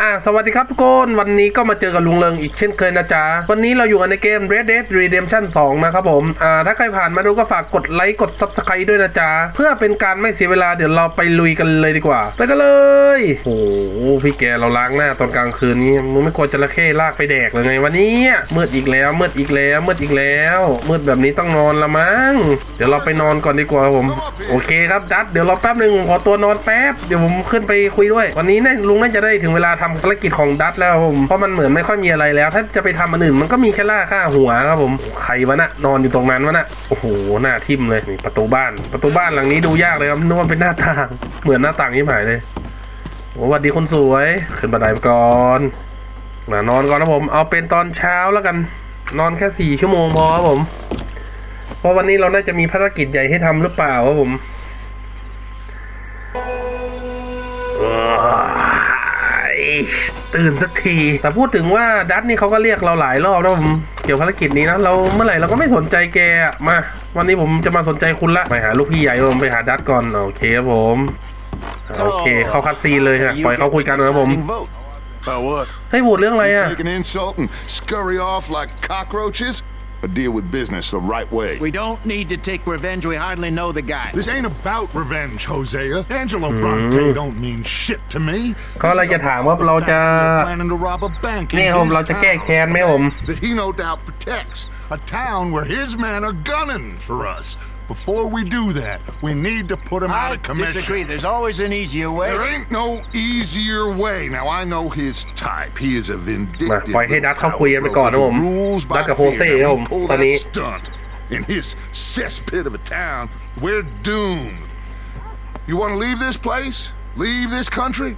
อ่าสวัสดีครับทุกคนวันนี้ก็มาเจอกับลุงเริงอีกเช่นเคยนะจ๊ะ วันนี้เราอยู่กันในเกม Red Dead Redemption 2 นะครับผมอ่าถ้าใครผ่านมาดูก็ฝากกดไลค์กด Subscribe ด้วยนะจ๊ะ เพื่อเป็นการไม่เสียเวลาเดี๋ยวเราไปลุยกันเลยดีกว่า ไปกันเลย โอ้โหพี่แกเราล้างหน้าตอนกลางคืนนี้มึงไม่กลัวจระเข้ลากไปแดกเลยไงวันนี้มืดอีกแล้วมืดอีกแล้วมืดอีกแล้วมืดแบบนี้ต้องนอนละมั้งเดี๋ยวเราไปนอนก่อนดีกว่าครับผม โอเคครับดัดเดี๋ยวเรอแป๊บหนึ่งขอตัวนอนแป๊บเดี๋ยวผมขึ้นไปคุยด้วย วันนี้เนี่ยลุงน่าจะได้ถึงเวลาทำภารกิจของดัดแล้วผมเพราะมันเหมือนไม่ค่อยมีอะไรแล้ว ถ้าจะไปทำอันอื่นมันก็มีแค่ล่าค่าหัวครับผมใครวะน่ะนอนอยู่ตรงนั้นวะน่ะโอ้โหหน้าทิ่มเลยนี่ประตูบ้าน ประตูบ้านหลังนี้ดูยากเลยครับนึกว่าเป็นหน้าต่างเหมือนหน้าต่างยิ่หายเลยโอ้สวัสดีคนสวยขึ้นบันไดก่อนมานอนก่อนนะผม เอาเป็นตอนเช้าแล้วกัน นอนแค่สี่ชั่วโมงพอครับผม เพราะวันนี้เราน่าจะมีภารกิจใหญ่ให้ทำหรือเปล่าครับผม ตื่นสักที แต่พูดถึงว่าดัตนี่เขาก็เรียกเราหลายรอบแล้วผมเกี่ยวภารกิจนี้นะเราเมื่อไหร่เราก็ไม่สนใจแกอะมา วันนี้ผมจะมาสนใจคุณละไปหาลูกพี่ใหญ่ผมไปหาดัตก่อนโอเคครับผมโอเคเข้าคัดซีนเลยฮะปล่อยเขาคุยกันนะครับผม Vote. About what? ให้โหวตเรื่องอะไรอะ Take an insult and scurry off like cockroaches? Or deal with business the right way? We don't need to take revenge. We hardly know the guy. This ain't about revenge, Hosea. Angelo Bronte don't mean shit to me. เขาอะไรจะถามว่าเราจะ We're planning to rob a bank in เนี่ยผม his เราจะแก้ town แค้นไหมผม That he no doubt protects. A town where his men are gunning for us. Before we do that, we need to put him out I of commission. disagree. There's always an easier There way. ain't no easier way. Now I know his type. He is a มา vindictive. ปล่อยให้ดัต little เขาคุยกันไปก่อนนะผม coward who rules by ดัตกับโฮ fear. เซ่ครับ Now, ผม he pulled ตอนนี้ that stunt in his cesspit of a town. We're doomed. You want to leave this place? Leave this country?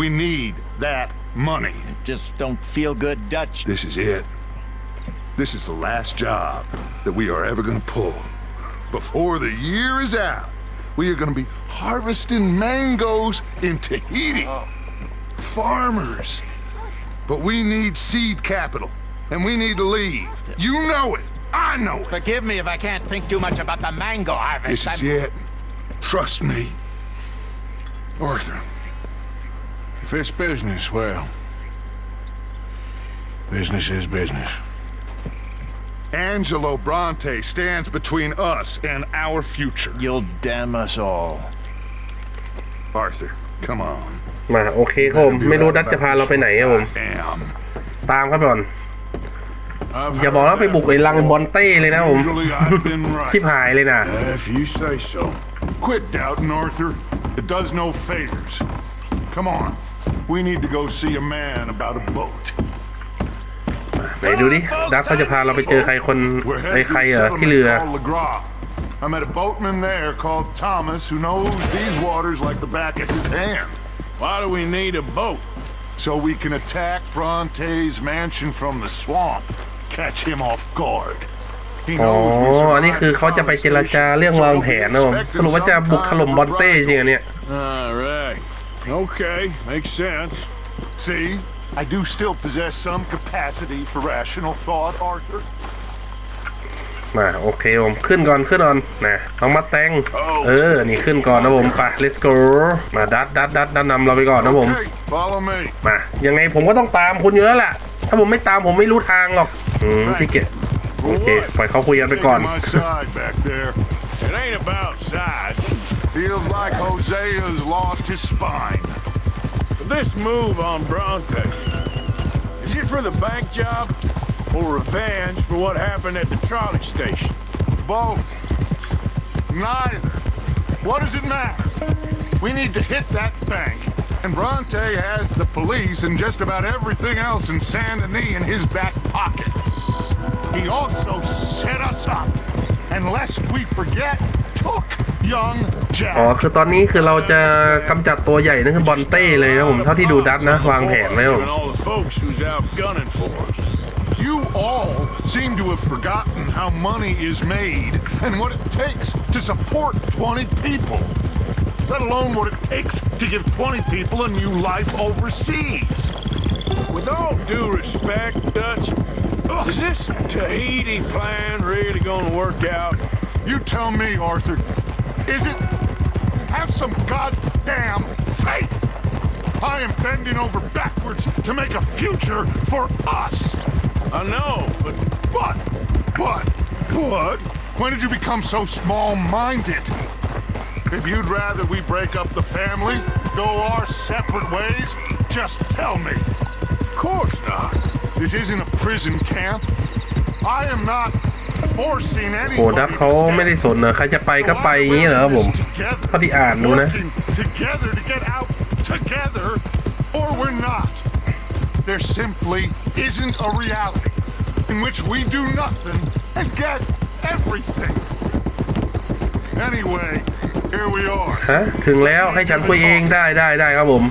We need that money. Just don't feel good Dutch. This is it. This is the last job that we are ever going to pull. Before the year is out, we are going to be harvesting mangoes in Tahiti. Farmers. But we need seed capital, and we need to leave. You know it. I know it. Forgive me if I can't think too much about the mango harvest. This is I'm- it. Trust me. Arthur, If it's business, well, business is business. Angelo Bronte stands between us and our future. You'll damn us all. Arthur, come on. มาโอเคครับผมไม่รู้ดัตจะพาเราไปไหนครับผม Damn. ตามครับก่อน I've อย่าบอกว่าไปบุกไอ้ลังบอลเต้เลยนะผม Usually I've been right. ชิบหายเลยนะ If you say so. Quit doubting, Arthur. It does no favors. Come on. We need to go see a man about a boat. ไหนดูดิดัตเขาจะพาเราไปเจอใครคน We're ไอ้ headed ใคร to เห a รอที่เรือ settlement called LeGras. I met a boatman there called Thomas who knows these waters like the back of his hand. Why do we need a boat? So we can attack Bronte's mansion from the swamp. Catch him off guard. He อ๋อ knows we อันนี้คือเขาจะไปเจรจาเรื่องวางแผนนะผมสรุปว่าจะบุกถล่มบอลเต้จริงๆเนี่ย All right. Okay, makes sense. See, I do still possess some capacity for rational thought, Arthur. มาโอเคผมขึ้นก่อนขึ้นก่อนนะเอามาแต่งเออ นี่ขึ้นก่อนนะผมไป let's go มาดัตดัตดัตดัตนำเราไปก่อนนะผม Okay, follow me. มายังไงผมก็ต้องตามคุณอยู่แล้วแหละถ้าผมไม่ตามผมไม่รู้ทางหรอกอืมพี่เกดโอเคปล่อยเขาคุยกันไปก่อน Taking my side back there. It ain't about sides. Feels like Hosea's lost his spine. This move on Bronte, is it for the bank job or revenge for what happened at the trolley station? Both. Neither. What does it matter? We need to hit that bank. And Bronte has the police and just about everything else in Saint Denis in his back pocket. He also set us up. And lest we forget, took อ๋อ Jack. คือตอนนี้คือเราจะกำจัดตัวใหญ่นั่นคือบอลเต้เลยนะผมเท่าที่ดูดัตนะวางแผนไว้ผม And all the folks who's out gunning for us. You all seem to have forgotten how money is made and what it takes to support 20 people. Let alone what it takes to give 20 people a new life overseas. With all due respect, Dutch, is this Tahiti plan really gonna work out? You tell me, Arthur. Is it? Have some goddamn faith. I am bending over backwards to make a future for us. I know, but But, but, but, when did you become so small-minded? If you'd rather we break up the family, go our separate ways, just tell me. of course not. This isn't a prison camp. I am not โอ้ดั anybody บเขา to ไม่ได้ stay. สนนะใครจะไปก็ไปอย่างนี้เหรอครับผมเท่าที่อ่านดูนะ Working together to get out together, or we're not. There simply isn't a reality in which we do nothing and get everything. Anyway, here we are. ฮะถึงแล้วให้ฉันคุยเองได้ได้ได้ครับผม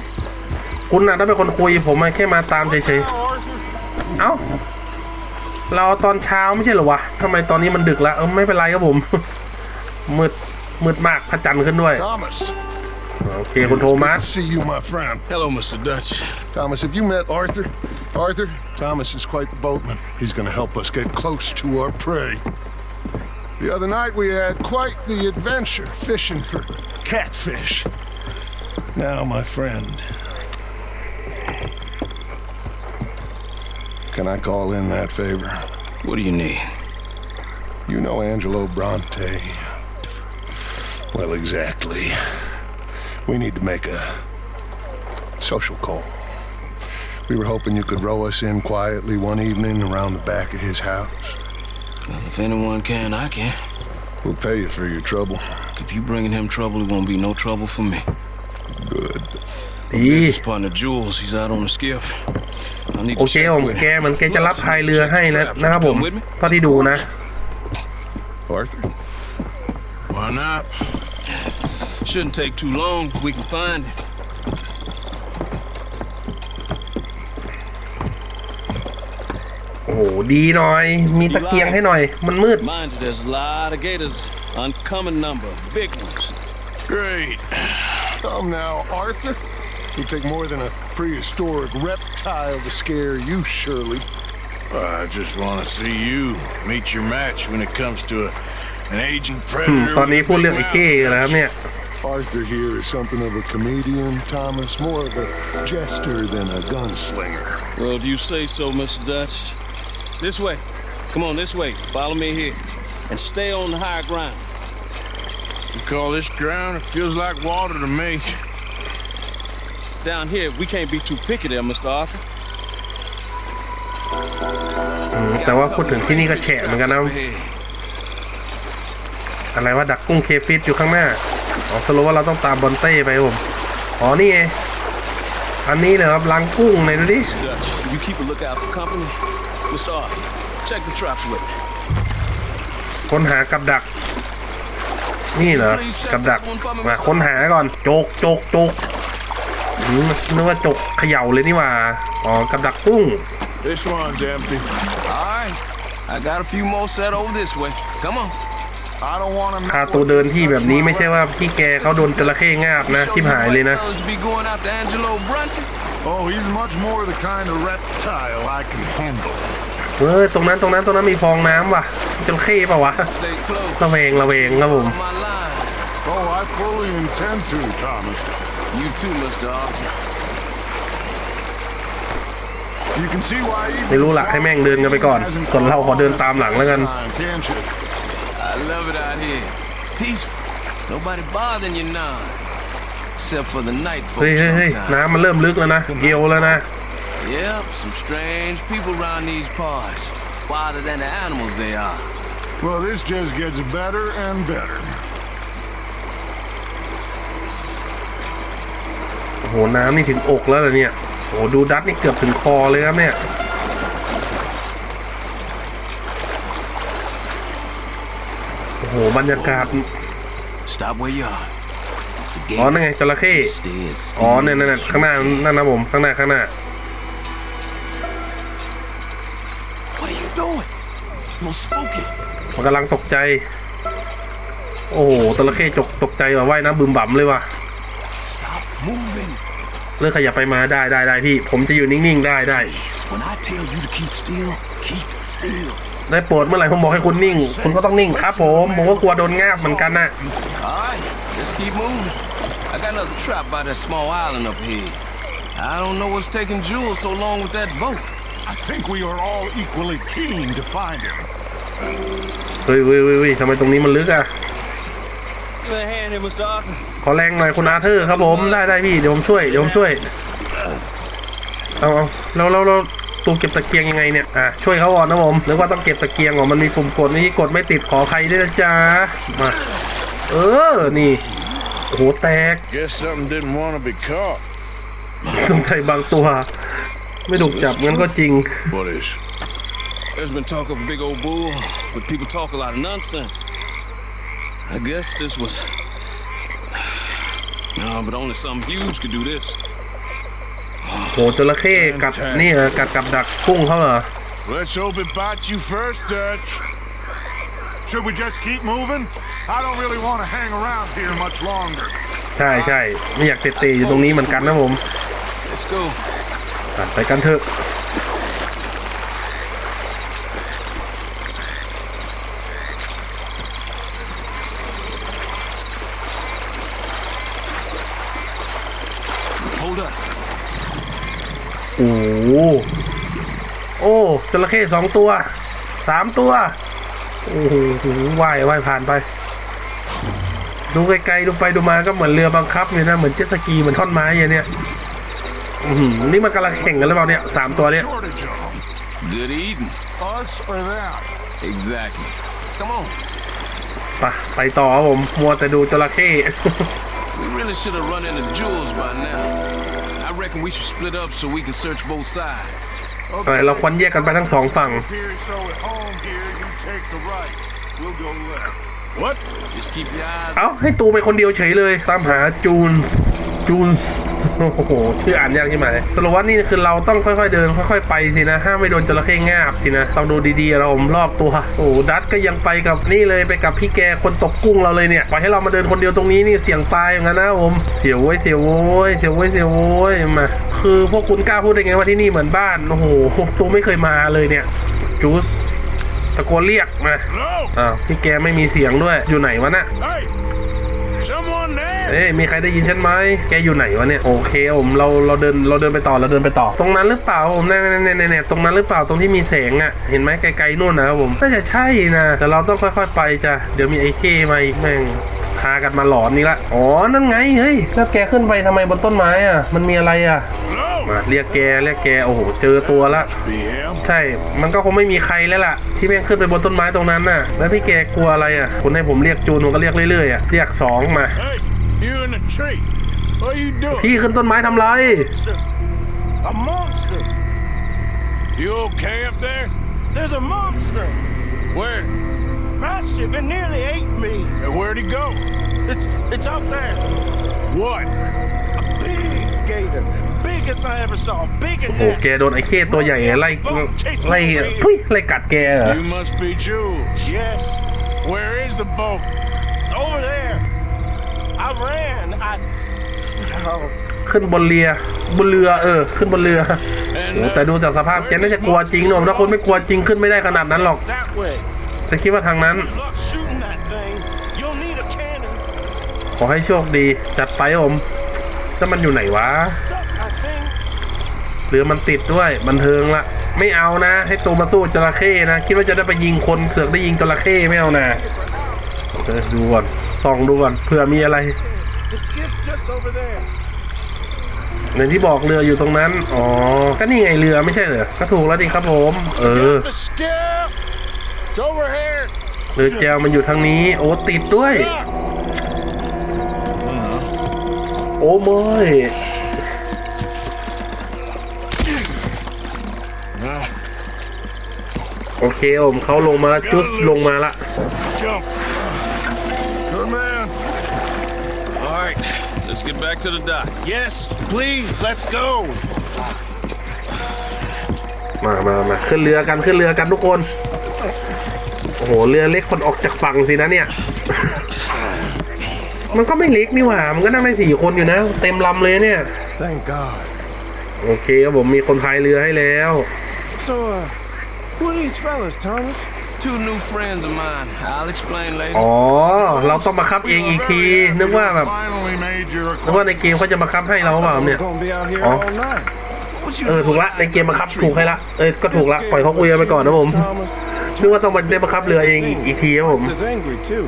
คุณน่ะต้องเป็นคนคุยผมมาแค่มาตามเฉย Now, Arthur, ๆเอ้า เราตอนเช้าไม่ใช่เหรอวะทำไมตอนนี้มันดึกแล้วเออไม่เป็นไรครับผม มืดมืดมากพระจันทร์ขึ้นด้วย Thomas. โอเคคุณโทมัส Good to see you, my friend. Hello, Mr. Dutch. Thomas, have you met Arthur? Arthur? Thomas is quite the boatman. He's going to help us get close to our prey. The other night we had quite the adventure fishing for catfish. Now, my friend. Can I call in that favor? What do you need? You know Angelo Bronte. Well, exactly. We need to make a social call. We were hoping you could row us in quietly one evening around the back of his house. Well, if anyone can, I can. We'll pay you for your trouble. If you're bringing him trouble, it won't be no trouble for me. Good ดี His partner Jules, he's out on the skiff. I need โอ to เค check ผม with แก him. เหมือนแกจะรับ Plus, พาย I need เรือ to check ให้ the นะ traps. นะครับผม Come with me? เท่าที่ดูนะ Arthur? Why not? Shouldn't take too long if we can find him. โอ้โหดีหน่อย มีตะเกียงให้หน่อย มันมืด Mind you, there's a lot of gators. Uncommon number. Big ones. Great. Come now, Arthur. It'll take more than a prehistoric reptile to scare you, Shirley. I just want to see you meet your match when it comes to a, an aging อืม predator. ตอนนี้ with a พูด big เรื่องไอ้เข้กันแล้วเนี่ย Arthur here is something of a comedian, Thomas. More of a jester than a gunslinger. Well, do you say so, Mr. Dutch? This way. Come on, this way. Follow me here. And stay on the higher ground. You call this ground? It feels like water to me. Down here, we can't be too picky there, Mr. Arthur. อืมแต่ว่าพูดถึงที่นี่ก็แฉะเหมือนกันนะ Ahead. อะไรว่าดักกุ้งเคฟิตอยู่ข้างหน้าอ๋อสรุปว่าเราต้องตามบอลเต้ไปครับผม อ๋อนี่ไงอันนี้เลยครับลังกุ้งในอยดูดิ Dutch, you keep a lookout for company. Mr. Arthur, check the traps with me. ค้นหากับดัก นี่เหรอ กับดัก มาค้นหาก่อน โจกโจกโจกอืม นึกว่าจกเขย่าเลยนี่หว่า อ๋อ กับดักกุ้ง This one's empty. All right. I got a few more set over this way. Come on. I don't want to พาตัวเดินที่แบบนี้ไม่ใช่ว่าพี่แกเขาโดนจระเข้งาบนะชิบหายเลยนะ Fellas be going after Angelo Brunty. Oh, he's much more the kind of reptile I can handle. เฮ้ยตรงนั้นตรงนั้นตรงนั้นมีฟองน้ำว่ะจระเข้ป่าวะ Stay close. ระเวงระเวงครับผม On my line. Oh, I fully intend to, Thomas. You too, Mr. Arthur. You can see why even ไม่รู้ละให้แม่งเดินกันไปก่อน ส่วนเราขอเดินตามหลังแล้วกัน Time, can't you? I love it out here. Peaceful. Nobody bothering you now. Except for the night เฮ้ย folks เฮ้ยเฮ้ย sometimes. น้ำมันเริ่มลึกแล้วนะ เอวแล้วนะ Yep, some strange people around these parts. Wilder than the animals they are. Well, this just gets better and better. หน้ำนี่ถึงอกแล้วเหรอเนี่ยโอ้โหดูดัตนี่เกือบถึงคอเลยครับเนี่ยโอ้โหบรรยากาศ Stop where you are. It's a อ๋อ gator. นั่นไงจระเข้ Stay as อ๋อ still เนี่ยนั่นน่ะ as ข้างหน้า you นั่นนะผมข้างหน้าข้างหน้า What are you doing? No spooky. มันกำลังตกใจ โอ้โหจระเข้จกตกใจว่ะว่ายน้ำบึมบั่มเลยว่ะ Stop moving. เลิกขยับไปมาได้ได้ได้พี่ ผมจะอยู่นิ่งๆได้ได้ When I tell you to keep still, keep still. ได้โปรดเมื่อไหร่ผมบอกให้คุณนิ่ง คุณก็ต้องนิ่งครับผม ผมก็กลัวโดนงาบเหมือนกันนะ All right, let's keep moving. I got another trap by that small island up here. I don't know what's taking Jules so long with that boat. I think we are all equally keen to find him. เฮ้ยเฮ้ยเฮ้ยเฮ้ยทำไมตรงนี้มันลึกอะ Give me a hand here, Mr. Arthur. ขอแรงหน่อยคุณอาเธอร์ครับผมได้ได้พี่เดี๋ยวผมช่วยเดี๋ยวผมช่วยเอาเอาแล้วแล้วแล้วตัวเก็บตะเกียงยังไงเนี่ยอะช่วยเขาก่อนนะผมหรือว่าต้องเก็บตะเกียงก่อนมันมีปุ่มกดนี่กดไม่ติดขอใครด้วยนะจ๊ะมาเออนี่โอ้โหแตก Guess something didn't want to be caught. สงสัยบางตัว ไม่ถูกจับงั้นก็จริง What is? There's been talk of a big old bull, but people talk a lot of nonsense. I guess this was. No, but only something huge could do this. โหจระเข้กัดนี่เหรอกัดกับดักกุ้งเขาเหรอ Let's hope it bites you first, Dutch. Should we just keep moving? I don't really want to hang around here much longer. ใช่ใช่ไม่อยากเตะๆอยู่ตรงนี้เหมือนกันนะผม Let's go. อะไปกันเถอะ Hold up. โอ้โหโอ้จระเข้สองตัวสามตัว โอ้โหว่ายว่ายผ่านไป ดูไกลๆดูไปดูมาก็เหมือนเรือบังคับเนี่ยนะ เหมือนเจ็ตสกีเหมือนท่อนไม้อย่างเนี้ยอื้อหือนี่มันกำลังแข่งกันหรือเปล่าเนี่ยสามตัวเนี่ย Shortage of them. Good eating. Us or them? Exactly. Come on. ไปไปต่อครับผมมัวแต่ดูจระเข้ We really should have run into Jules by now. I reckon we should split up so we can search both sides. เออเราควรแยกกันไปทั้งสองฝั่ง Here, so at home here, you take the right. We'll go left. What? Just keep your eyes เอ้าให้ตูไปคนเดียวเฉยเลย ตามหาจูนส์จูนส์ โอ้โหชื่ออ่านยากใช่ไหมสโลวัตนี่คือเราต้องค่อยๆเดินค่อยๆไปสินะห้ามไม่โดนจระเข้งาบสินะต้องดูดีๆเราผมรอบตัวโอ้ดัตก็ยังไปกับนี่เลยไปกับพี่แกคนตกกุ้งเราเลยเนี่ยปล่อยให้เรามาเดินคนเดียวตรงนี้นี่เสี่ยงตายอย่างนั้นนะผมเสียวเว้ยเสียวโว้ยเสียวเว้ยเสียวโว้ยมาคือพวกคุณกล้าพูดได้ไงว่าที่นี่เหมือนบ้านโอ้โหตูไม่เคยมาเลยเนี่ยจูสตะโกนเรียกมาอ้าวพี่แกไม่มีเสียงด้วยอยู่ไหนวะน่ะ เอ้ยมีใครได้ยินฉันไหมแกอยู่ไหนวะเนี่ยโอเคผมเราเราเดินเราเดินไปต่อเราเดินไปต่อ ตรงนั้นหรือเปล่าผมเนี่ยเนี่ยเนี่ยเนี่ยตรงนั้นหรือเปล่าตรงที่มีแสงอะเห็นไหมไกลๆนู่นนะครับผมน่าจะใช่นะแต่เราต้องค่อยๆไปจ้ะเดี๋ยวมีไอ้เคมาอีกแม่งพากันมาหลอนนี่ละ อ๋อ นั่นไง เฮ้ย แล้วแกขึ้นไปทำไมบนต้นไม้อะ มันมีอะไรอะ มาเรียกแกเรียกแกโอ้โหเจอตัวละ Be him? ใช่ มันก็คงไม่มีใครแล้วล่ะ ที่แม่งขึ้นไปบนต้นไม้ตรงนั้นน่ะ แล้วพี่แกกลัวอะไรอะคุณให้ผมเรียกจูนผมก็เรียกเรื่อยๆอะเรียกสองมา Hey, you in the tree. What are you doing? พี่ขึ้นต้นไม้ทำไร A monster. You okay up there? There's a monster. Where? Massive. It nearly ate me. And where'd he go? It's it's out there. What? A big gator. Biggest I ever saw. Big and โอ้โห nasty. แกโดนไอ้เข้ตัวใหญ่ไล่ไล่ทุยไล่กัดแกเหรอ You must be Jules. Yes. Where is the boat? Over there. I ran. I. Oh, ขึ้นบนเรือบนเรือเออ ขึ้นบนเรือ And โอ้ uh, แต่ดูจากสภาพแกน่าจะกลัวจริงหนุ่มถ้าคนไม่กลัวจริงขึ้นไม่ได้ขนาดนั้นหรอก that way. จะคิดว่าทางนั้น Good luck shooting that thing. You'll need a cannon. ขอให้โชคดีจัดไปครับผมแล้วมันอยู่ไหนวะ Stuck, I think. เรือมันติดด้วยบันเทิงละไม่เอานะ ให้ตัวมาสู้จระเข้นะคิดว่าจะได้ไปยิงคนเสือกได้ยิงจระเข้ไม่เอานะเออดูก่อนส่องดูก่อนเผื่อมีอะไร The skiff's just over there. ในที่บอกเรืออยู่ตรงนั้น อ๋อ ก็นี่ไงเรือไม่ใช่เหรอ ก็ถูกแล้วดิครับผม เออเรือแจวมันอยู่ทางนี้ โอ้ติดด้วย โอ้เมย โอเคผมเขาลงมาแล้วจุสลงมาละ jump. Good man. All right, let's get back to the dock. Yes, please. Let's go. มามามาขึ้นเรือกันขึ้นเรือกันทุกคน โอ้โห เรือเล็กคนออกจากฝั่งสินะเนี่ย มันก็ไม่เล็กนี่หว่า มันก็นั่งได้สี่คนอยู่นะ เต็มลำเลยเนี่ย Thank God. โอเคครับผมมีคนพายเรือให้แล้ว So, uh, Who are these fellas, Thomas? Two new friends of mine. I'll explain later. อ๋อ เราต้องบังคับเองอีกที นึกว่าแบบ Finally made your นึกว่าในเกมเขาจะบังคับให้เราเปล่า I เนี่ย was gonna be out here Oh. all night. What you เออ ถูกละ ในเกมบังคับถูกให้ละ เออ ก็ถูกละ ปล่อยเขาคุยกันไปก่อนนะผม Thomas. นึกว่าต้องมาได้บังคับเรือเองอีกทีครับผม Is angry too.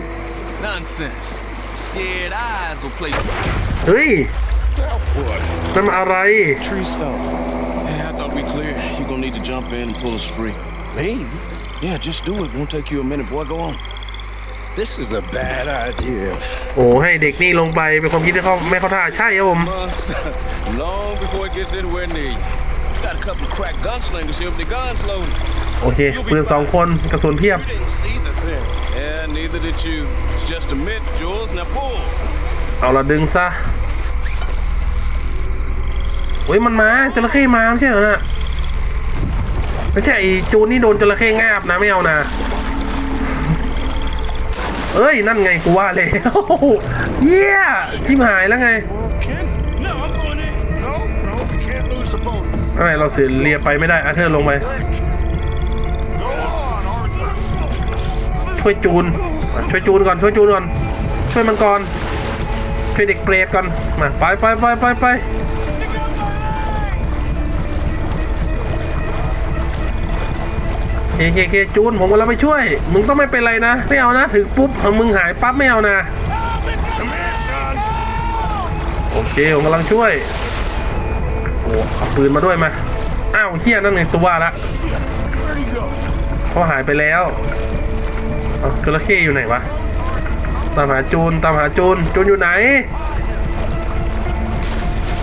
Nonsense. Scared eyes will play. เฮ้ย นั่นมันอะไร Tree stump. need to jump in and pull us free. Me? Yeah, just do it. Won't take you a minute, boy. Go on. This is a bad idea. โอ้ให้เด็กนี่ลงไปเป็นความคิดที่เขาไม่เข้าท่าใช่ครับผม Must. Long before it gets anywhere near you. Got a couple of crack gunslingers here with their guns loaded. โอเค ปืนสองคนกระสุนเพียบ You didn't see the thing. Yeah, neither did you. It's just a myth, Jules. Now pull. เอาละดึงซะเฮ้ยมันมาจระเข้มาไม่ใช่เหรอนะ ไม่ใช่จูนนี่โดนจระเข้งาบนะไม่เอานะเอ้ย นั่นไงกูว่าแล้วเยี่ยชิมหายแล้วไงอะไรเราเสียเรียไปไม่ได้อาเธอร์ลงไปช่วยจูน ช่วยจูนก่อน ช่วยจูนก่อน ช่วยมันก่อนช่วยเด็กเปรตก่อน มา ไปไปไปไปไป เคเคเคจูนผมกำลังไปช่วย มึงต้องไม่เป็นไรนะ ไม่เอานะ ถึงปุ๊บมึงหายปั๊บไม่เอานะ โอเคผมกำลังช่วย โอ้เอาปืนมาด้วยมา อ้าวเฮียนั่นไงตัวละเขาหายไปแล้วเอาจระเข้อยู่ไหนวะ ตามหาจูน ตามหาจูน จูนอยู่ไหน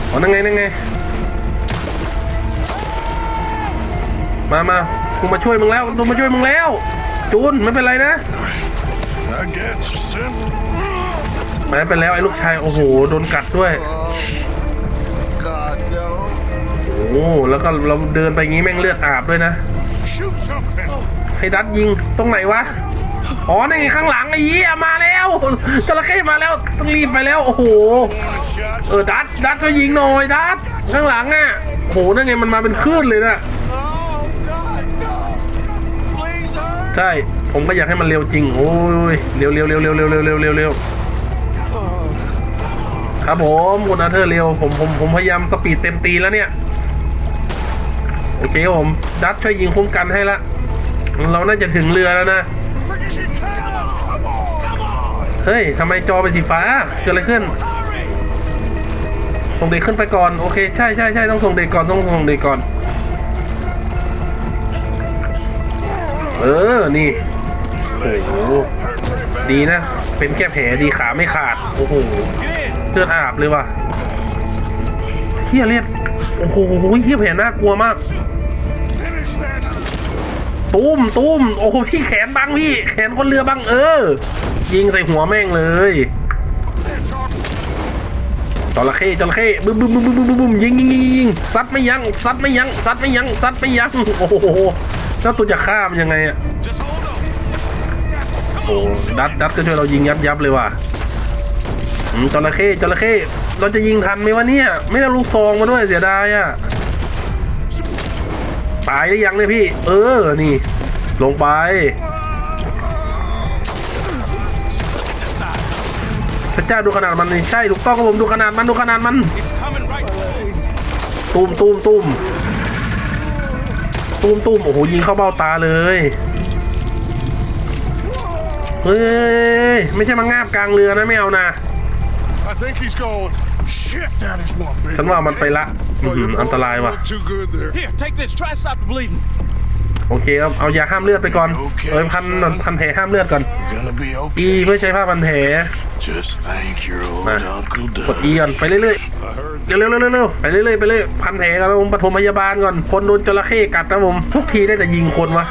อ๋อนั่งไงนั่งไง มามา กูมาช่วยมึงแล้วกูมาช่วยมึงแล้ว จูนไม่เป็นไรนะไม่เป็นแล้วไอ้ลูกชายโอ้โหโดนกัดด้วยโอ้แล้วก็เราเดินไปงี้แม่งเลือดอาบด้วยนะให้ดัดยิงตรงไหนวะอ๋อนี่นไงข้างหลังไอ้เหี้ยมาแล้วจระเข้มาแล้วต้องรีบไปแล้วโอ้โหเออดัดดัดช่วยยิงหน่อยดัดข้างหลังอะโอ้โหนั่นไงมันมาเป็นคลื่นเลยนะ ใช่ ผมก็อยากให้มันเร็วจริง โอ้ยเร็วเร็วเร็วเร็วเร็วเร็วเร็วเร็วเร็วครับผมคุณอาเธอร์เร็ว ผมผมผมพยายามสปีดเต็มตีแล้วเนี่ย โอเคครับผม ดัดช่วยยิงคุ้มกันให้ละ เราน่าจะถึงเรือแล้วนะ เฮ้ยทำไมจอเป็นสีฟ้า เกิดอะไรขึ้น ส่งเด็กขึ้นไปก่อน โอเค ใช่ใช่ใช่ต้องส่งเด็กก่อน ต้องส่งเด็กก่อน เออ นี่ โอ้โห ดีนะ เป็นแค่แผลดีขาไม่ขาด โอ้โห เลือดอาบเลยว่ะเฮียเลือดโอ้โหเฮียแผลน่ากลัวมากตุ้มตุ้มโอ้โหพี่แขนบังพี่ แขนคนเรือบังเออ ยิงใส่หัวแม่งเลยจระเข้จระเข้บึ้มบึ้มบึ้มบึ้มบึ้มบึ้มยิงยิงยิงยิงซัดไม่ยั้งซัดไม่ยั้งซัดไม่ยั้งซัดไม่ยั้งโอ้โห แล้วตัวจะฆ่ามันยังไงอะโอ้ดัดดัดก็ช่วยเรายิงยับยับเลยว่ะจระเข้จระเข้เราจะยิงทันไหมวะเนี่ย ไม่ได้เอาลูกซองมาด้วยเสียดายอะตายหรือยังเนี่ยพี่ เออนี่ ลงไป พระเจ้าดูขนาดมันนี่ใช่ถูกต้องครับผมดูขนาดมันดูขนาดมัน It's coming right for you. ตูมตูมตม ตูมตูมโอ้โหยิงเข้าเบ้าตาเลยเฮ้ยไม่ใช่มางาบกลางเรือนะไม่เอานะ I think he's going. Shit, that is one big ฉันว่ามันไปละ อื้อหืออันตรายว่ะ Not too good there. Here, take this. Try to stop the bleeding. โอเคครับเอายาห้ามเลือดไปก่อนเอ้ยพันพันแผลห้ามเลือดก่อน Gonna be อี okay. เพื่อใช้ผ้าพันแผล Just thank your old Nah. Uncle กดอี Doug. ก่อนไปเรื่อยๆเร็วๆเร็วๆเร็วๆไปเรื่อยๆไปเรื่อยพันแผลกันนะผมปฐมพยาบาลก่อนคนโดนจระเข้กัดนะผมทุกทีได้แต่ยิงคนวะ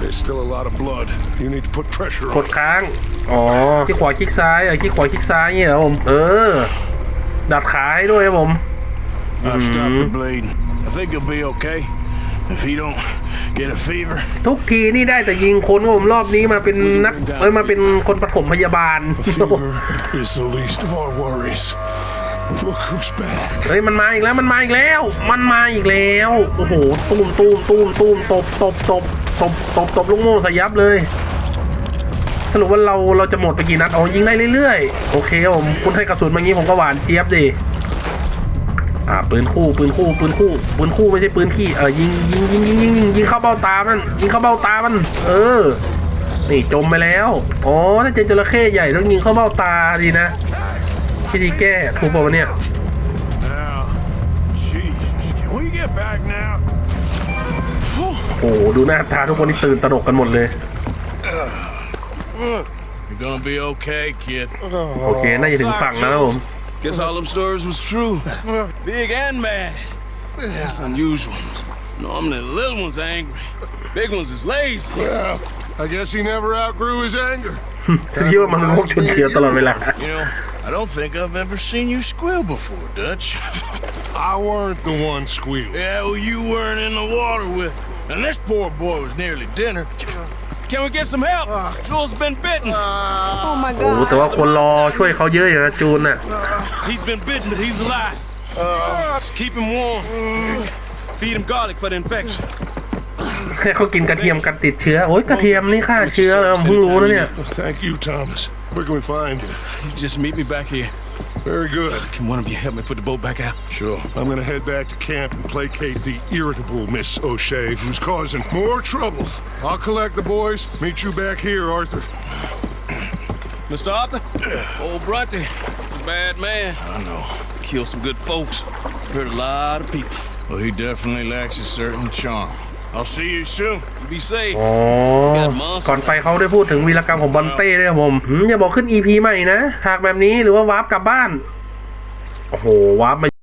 There's still a lot of blood. You need to put pressure ก on. ดค้างอ๋อคลิกขวาคลิกซ้ายเออคลิกขวาคลิกซ้ายเงี้ยเหรอผมเออดัดขาให้ด้วยครับผม I've stopped the bleeding. I think he'll be okay. If he don't get a fever, ทุกทีนี่ได้แต่ยิงคนครับผมรอบนี้มาเป็นนักเอ้ยมาเป็นคนปฐมพยาบาล Fever is the least of our worries. Look who's back. เฮ้ยมันมาอีกแล้วมันมาอีกแล้ว มันมาอีกแล้วโอ้โหตูมตูมตูมตูมตบตบตบตบตบตบลูกโม่ใส่ยับเลย สรุปว่าเราเราจะหมดไปกี่นัดอ๋อยิงได้เรื่อยๆ โอเคครับผมคุณให้กระสุนมางี้ผมก็หวานเจี๊ยบดิ อ่าปืนคู่ปืนคู่ปืนคู่ปืนคู่ไม่ใช่ปืนขี้เออยิงยิงยิงยิงยิงยิงยิงเข้าเบ้าตามันยิงเข้าเบ้าตามัน เออ นี่จมไปแล้วอ๋อถ้าเจอจระเข้ใหญ่ต้องยิงเข้าเบ้าตาดีนะวิธีแก้ถูกป่าวะเนี่ย Now, Jesus, can we get back now? โอ้โหดูหน้าตาทุกคนที่ตื่นตระหนกกันหมดเลย You're gonna be okay, kid. โอเคน่าจะถึงฝั่งแล้วนะผม Guess all them stories was true. Big and mad. That's unusual. Normally the little one's angry. Big one's is lazy. Well, I guess he never outgrew his anger. You know, I don't think I've ever seen you squeal before, Dutch. I weren't the one squealing. Yeah, well, you weren't in the water with him. And this poor boy was nearly dinner. Can we get some help? Jules been bitten. Oh my โอ้โห god. แต่ว่าคนรอช่วยเขาเยอะอยู่นะจูนน่ะ He's been bitten, but he's alive. Just keep him warm. Feed him garlic for the infection. ให้เขากินกระเทียมกันติดเชื้อ โอ้ยกระเทียมนี่ฆ่าเชื้อเลยผมเพิ่งรู้นะเนี่ย Thank you, Thomas. Where can we find you? You just meet me back here. Very good. Uh, can one of you help me put the boat back out? Sure. I'm gonna head back to camp and placate the irritable Miss O'Shea, who's causing more trouble. I'll collect the boys. Meet you back here, Arthur. Mr. Arthur? Old Bronte. Bad man. I know. Killed some good folks. Hurt a lot of people. Well, he definitely lacks a certain charm. I'll see you soon. You be safe. อ๋อก่อนไปเขาได้พูดถึงวีรกรรมของบอลเต้ด้วยครับผมหืมอย่าบอกขึ้น EP ใหม่นะหากแบบนี้หรือว่าวาร์ปกลับบ้าน โอ้โหวาร์ปมา